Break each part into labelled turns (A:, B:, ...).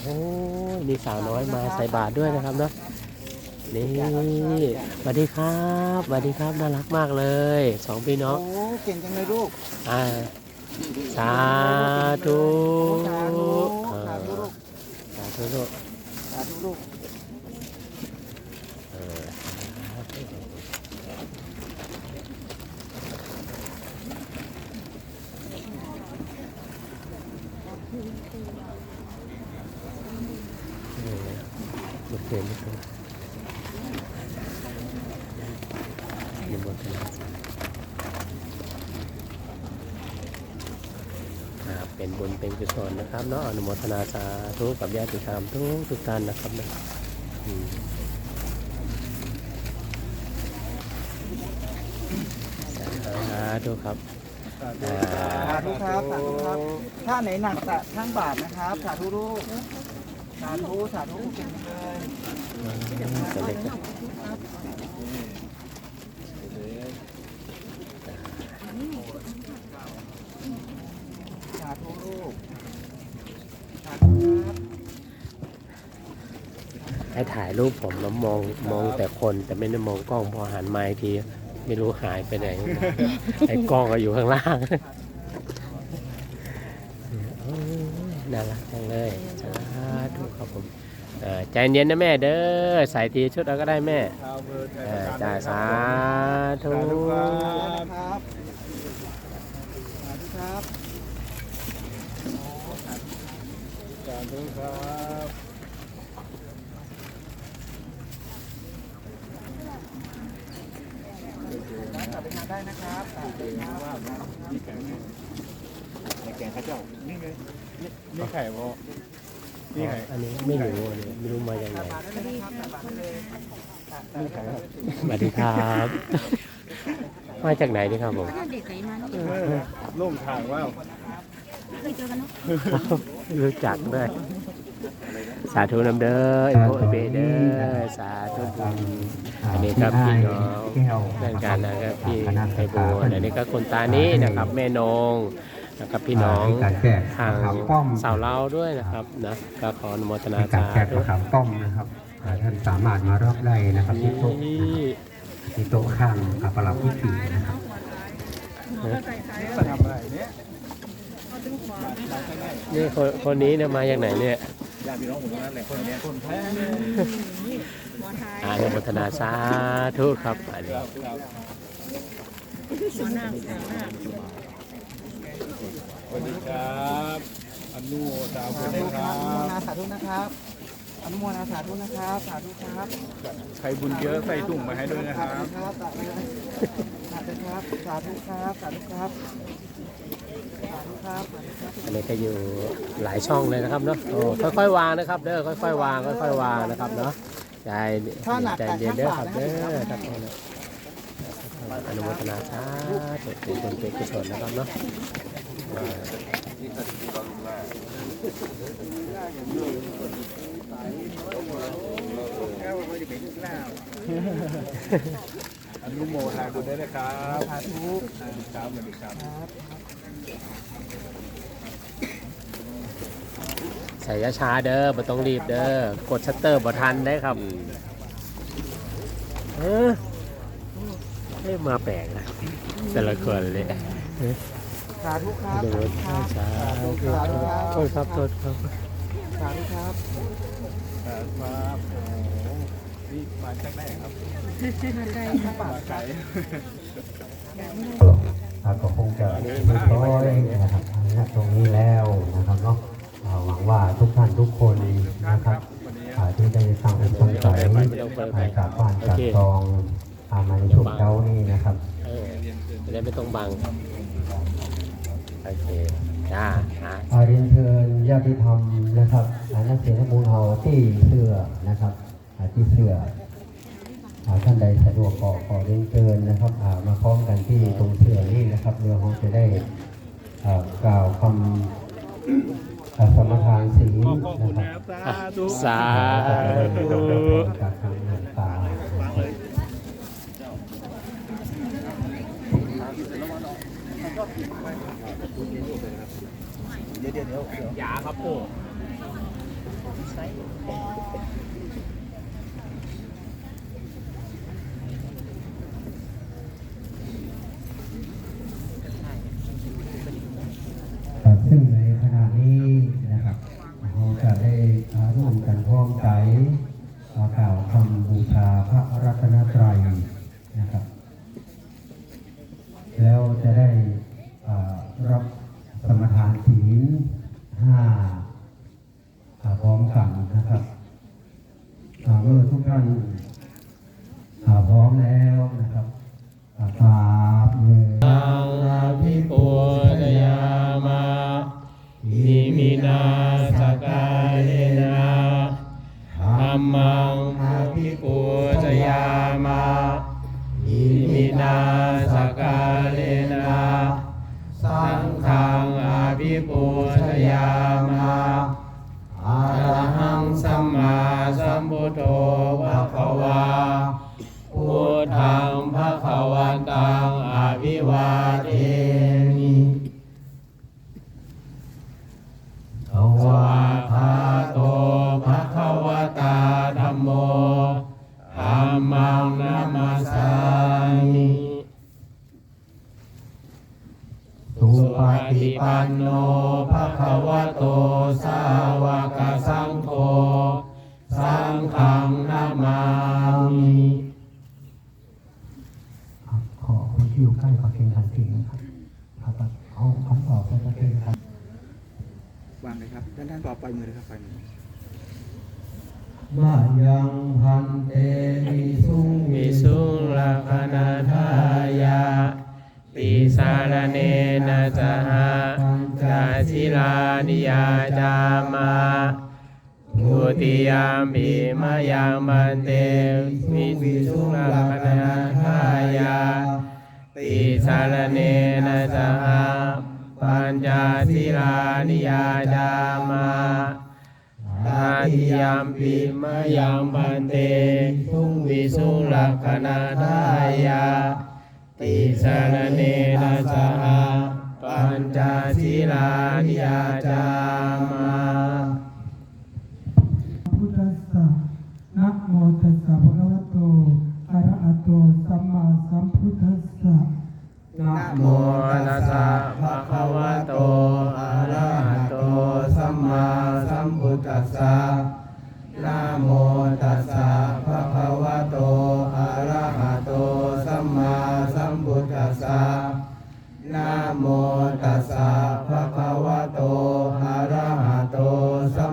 A: โอ้ยมีสาวน้อยมาใส่บาตรด้วยนะครับเนาะนี่สวัสดีครับสวัสดีครับน่ารักมากเลยสองพี่น้อง
B: โอ้เก่งจังเลยลูก
A: อ่าสาธุ
B: สาธุ
A: อ่า
B: สาธุลูก
A: สาธุลูก
B: สาธุลูก
A: เออ เอเคืนนี้ก็นิมนกันเป็นบุญเป็นกุศลนะครับเนาะอนุโมทนาสาธุกับญาติธรรมทุกทุกท่านนะครับนะสาธุครับ
B: สาธุครับสาธุครับ ถ้าไหนหนักสะทั้งบาทนะครับ สาธุลูกสาธุสาธุเก่งเลย
A: จะเล็กนะ
B: สาธุลูกสาธุครับ
A: ให้ถ่ายรูปผมแล้วมองมองแต่คนแต่ไม่ได้มองกล้องพอหันมาอีกที ไม่รู้หายไปไหน ไอ้กล้องก็อยู่ข้างล่างโอ้ยน่ารักจังเลยสาธุครับผมเอ่อใจเย็นนะแม่เด้อ ใส่ทีชุดเอาก็ได้แม่เอ่อจ่ายสาธุ
B: สาธุครับสาธุครับ
C: สาธุครับ
B: กลับไปงานได้นะครับ สาธุครับ
C: ใน แกงข้าเจ้า นี่ไงนี่ไข่พอนี่ไข่
A: อันนี้ไม่รู้อันนี้ไม่รู้มายังไง
B: บาทได้เลยนะครับบาทได้เลย
C: นี่ไข่ครับ
A: สวัสดีครับ มาจากไหนนี่ครับผม
D: เด็กไหนมานี่
C: เออล่มทางว่า
D: เคยเจอกันเนาะ
A: รู้จักด้วย สาธุนำเด้อเอโมเอเบเด้อสาธุบุญอันนี้ครับพี่น้องเพื่อนกันนะครับพี่ไพบูลย์อันนี้ก็คุณตานี้นะครับแม่นงนะครับพี่น้อง
E: มีการแจก
A: ทาง
E: มะขามป้อม
A: สาวเล่าด้วยนะครับนะก็ขออนุโมทนา
E: ในการ
A: สา
E: แจก
A: ธุ
E: มะขามป้อมนะครับอ่าท่านสามารถมารับได้นะครับที่โต๊ะนะครับ
A: นี่
E: ที่โต๊ะข้างอัปลักษณ์วิถีนะครับ
C: มาทำอะไรเนี่ย
A: นี่คนคนนี้เนี่ยมาจากไหนเนี่ย
C: ญาติพี่น้องผมทั้งนั้นแหละคนเนี้ยคนแท้
A: อนุโมทนาสาธุครับอันนี้
C: สวัสดีครับอนุโมทนา
B: สา
C: บุญ
B: ธุ
C: นะ
B: ครับ
C: รับ
B: อนุโมทนาสาธุนะครับ อนุโมทนาสาธุนะครับสาธุครับ
C: ใครบุญเยอะใส่ถุงมาให้ด้วยนะครับ
B: สาธุครับสาธุครับสาธุครับสาธุครับสาธุครับ
A: อันนี้ก็อยู่หลายช่องเลยนะครับเนาะโอ้ค่อยๆวางนะครับ เด้อค่อยๆวางค่อยๆวางนะครับเนาะใจ
B: ถ้าหนัก
A: ใจเย็น
B: แต่
A: เด้อ
B: ถ้า
A: ครับ
B: บา
A: เด้
B: ท
A: อ
B: นะครับ
A: ครับอนุโมทนาสาธุเป็นคนเป็นกุศลนะครับเนาะอ่า
C: อนุโมทนาบุญด้วยนะครับ
B: สาธุ
C: ครับสวัสดีครับ
B: ครับ
A: ใส่ช้าๆเด้อบ่ต้องรีบเด้อกดชัตเตอร์บ่ทันได้ครับเออเอ๊ะมาแปลกนะแต่ละคนเลย
B: สาธุครับ
A: ดู
B: สาธุค
A: ช้า
B: รับ
A: ๆโทษครับโทษครับ
B: สาธุครับ
C: ครับโอ้โหนี่มาจากไหนครับมาไกล
E: อ่าก็คงจะเรียบร้อยนะครับณตรงนี้แล้วนะครับเนาะหวังว่าทุกท่านทุกคนนะครับที่ได้ตั้งอกตั้งใจอ่ากบ้านกลับซองอามาในช่วงเช้านี้นะครับ
A: เออจะได้ไม่ต้องบังโอเค จ้าหา
E: อาเรียนเชิญญาติธรรมนะครับอ่านักเสียงนักบุญเอาที่เสื้อนะครับอ่าที่เสื้ออ่าท่านใดสะดวกก็ขอเรียนเชิญนะครับอ่ามาพร้อมกันที่ตรงเสื้อนี่นะครับเรือของจะได้อ่ากล่าวคำอ่าสมทานศีล
C: ขอบคุ
E: นะ
C: ณ
E: ครับ
C: นะสาธุ
A: สาธุ
E: จากทางหนังตานะครับ
B: ส เดี๋ยวเดี๋ยวเดี๋ยวเดี๋ยวยา
C: ครับโอ้
E: ซึ่งในขณะนี้นะครับเราจะได้อ่าร่วมกันพร้อมใจอ่ากล่าวคำบูชาพระรัตนตรัยนะครับ แล้วจะได้ รับสมทานศีลห้าพร้อมกันนะครับเมื่อทุกท่านพร้อมแล้ว
F: มามิค
E: รับขอคนที่อยู่ใกล้ขอเพียงทันทีนะครับครับเอาคำตอบเป็นประเด็นครับ
B: วางเลยครับด้านด้านปล่อยมือเลยครับปล่อยมือ
E: มายังพันเตมิสุง
F: วิสุงลักนาทายาติสารเนนะจหะจาชิลานิยาจามาทุ ติยามปิมายังมันเตวิสุงลักนาทายาติสารเนนะจหปัญจศีลานิยาจามาตาติยามปิมะยังปันเตทุงวิสุลักขณาทายาติสารเนนะสหปัญจศีลานิยาจามา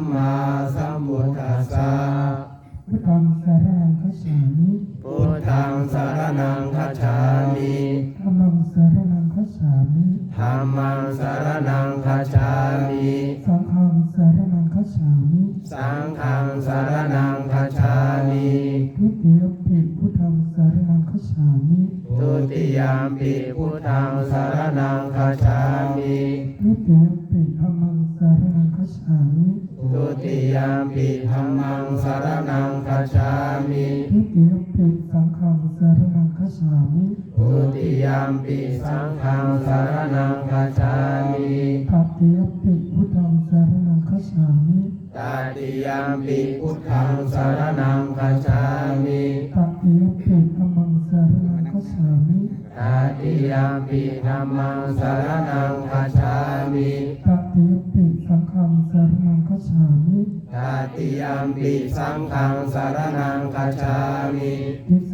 G: มมาสัมพุทธัสสะ
F: พุทธั
G: งสารนังคัจฉามิ
F: พุทธังสารนังคัจฉามิ
G: ธัมมังสารนังคัจฉามิ
F: ธัมมังสารนังคัจฉามิ
G: สังฆังสารนังคัจฉามิ
F: สังฆังสารนังคัจฉามิ
G: ทุติยมปิพุทธังสารนังคัจฉามิ
F: ทุติยามปิพุทธังสารนังคัจฉามิ
G: ทุติยมปิธัมมังสารนังคัจฉามิ
F: ทุ ติยามปิธัมมังสารนังคัจฉามิ
G: ทุติยมปิสังฆังสารนังคัจฉามิ
F: ทุติยามปิสังฆังสารนังคัจฉามิ
G: ตติยมปิพุทธังสารนังคัจฉามิ
F: ตาติยามปิพุทธังสารนังคัจฉามิ
G: ตติยมปิธัมมังสารนังคัจฉามิ
F: ตาติยามปิธัมมังสารนังคัจฉามิ
G: ตติยมปิสังฆังสารนังคัจฉามิ
F: ตาติยัมปิสังฆังสารนังคัจฉามิ
G: ติส